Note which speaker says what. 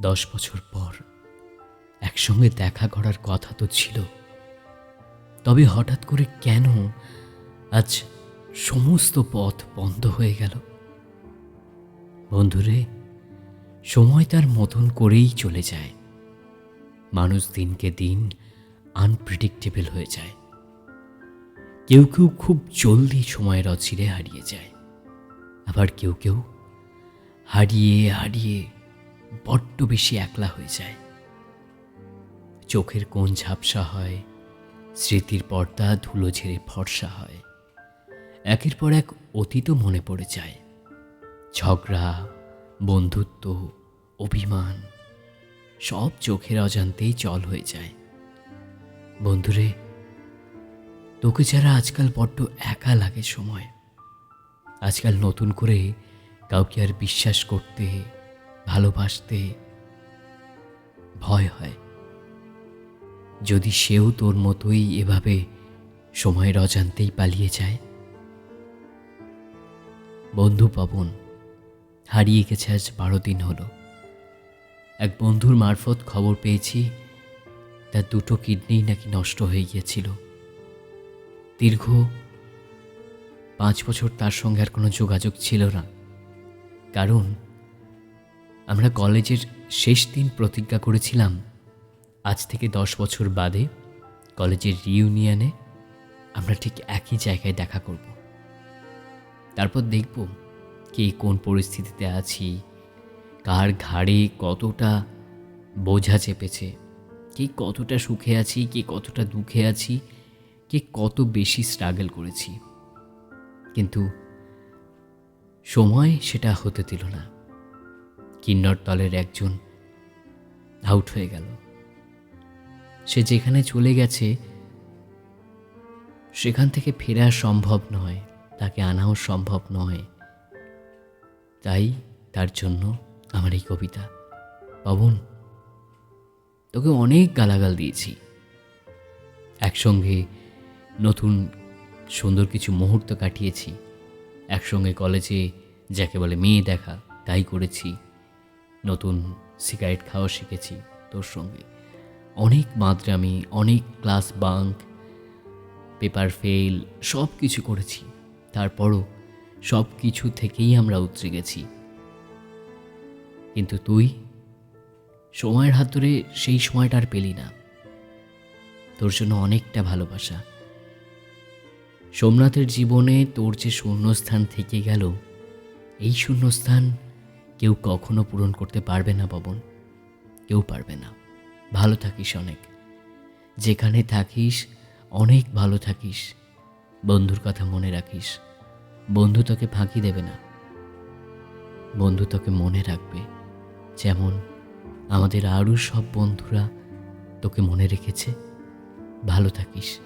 Speaker 1: দশ বছর পর একসঙ্গে দেখা করার কথা তো ছিল। তবে হঠাৎ করে কেন আজ সমস্ত পথ বন্ধ হয়ে গেল? বন্ধুরে, সময় তার মতন করেই চলে যায়। মানুষ দিনকে দিন আনপ্রেডিক্টেবল হয়ে যায়। কেউ কেউ খুব জলদি সময়ের অচিরে হারিয়ে যায়। আবার কেউ কেউ হারিয়ে হারিয়ে বড্ড বেশি একলা হয়ে যায়। চোখের কোণ ঝাপসা হয়, স্মৃতির পর্দা ধুলো ঝেড়ে ফর্সা হয়। একের পর এক অতীতও মনে পড়ে যায়। ঝগড়া, বন্ধুত্ব, অভিমান, সব চোখের অজান্তেই জল হয়ে যায়। বন্ধুরে, তোকে যারা আজকাল বড্ড একা লাগে সময়, আজকাল নতুন করে কাউকে আর বিশ্বাস করতে ভালোবাসতে ভয় হয়। যদি সেও তোর মতোই এভাবে সময়ের অজান্তেই পালিয়ে যায়। বন্ধু পবন, হারিয়ে গেছে আজ বারো দিন হলো। এক বন্ধুর মারফত খবর পেয়েছি, তার দুটো কিডনি নাকি নষ্ট হয়ে গিয়েছিল। দীর্ঘ পাঁচ বছর তার সঙ্গে আর কোনো যোগাযোগ ছিল না। কারণ আমরা কলেজের শেষ দিন প্রতিজ্ঞা করেছিলাম, আজ থেকে দশ বছর বাদে কলেজের রিউনিয়নে আমরা ঠিক একই জায়গায় দেখা করব। তারপর দেখব কে কোন পরিস্থিতিতে আছি, কার ঘাড়ে কতটা বোঝা চেপেছে, কে কতটা সুখে আছি, কে কতটা দুঃখে আছি, কে কত বেশি স্ট্রাগল করেছি। কিন্তু সময় সেটা হতে দিল না। কিন্নর দলের একজন আউট হয়ে গেল। সে যেখানে চলে গেছে, সেখান থেকে ফেরা সম্ভব নয়, তাকে আনাও সম্ভব নয়। তাই তার জন্য আমার এই কবিতা। পবন, তোকে অনেক গালাগাল দিয়েছি। একসঙ্গে নতুন সুন্দর কিছু মুহূর্ত কাটিয়েছি। একসঙ্গে কলেজে যাকে বলে মেয়ে দেখা, তাই করেছি। নতুন সিগারেট খাওয়া শিখেছি তোর সঙ্গে। অনেক মাদ্রামি অনেক ক্লাস বাঙ্ক, পেপার ফেল সব কিছু করেছি। তারপরও সব কিছু থেকেই আমরা উতরে গেছি। কিন্তু তুই সময়ের হাত ধরে সেই সময়টা আর পেলি না। তোর জন্য অনেকটা ভালোবাসা। সোমনাথের জীবনে তোর যে শূন্যস্থান থেকে গেল, এই শূন্যস্থান কেউ কখনো পূরণ করতে পারবে না পবন কেউ পারবে না। ভালো থাকিস অনেক। যেখানে থাকিস, অনেক ভালো থাকিস। বন্ধুর কথা মনে রাখিস। বন্ধু তোকে ফাঁকি দেবে না। বন্ধু তোকে মনে রাখবে। যেমন আমাদের আরও সব বন্ধুরা তোকে মনে রেখেছে। ভালো থাকিস।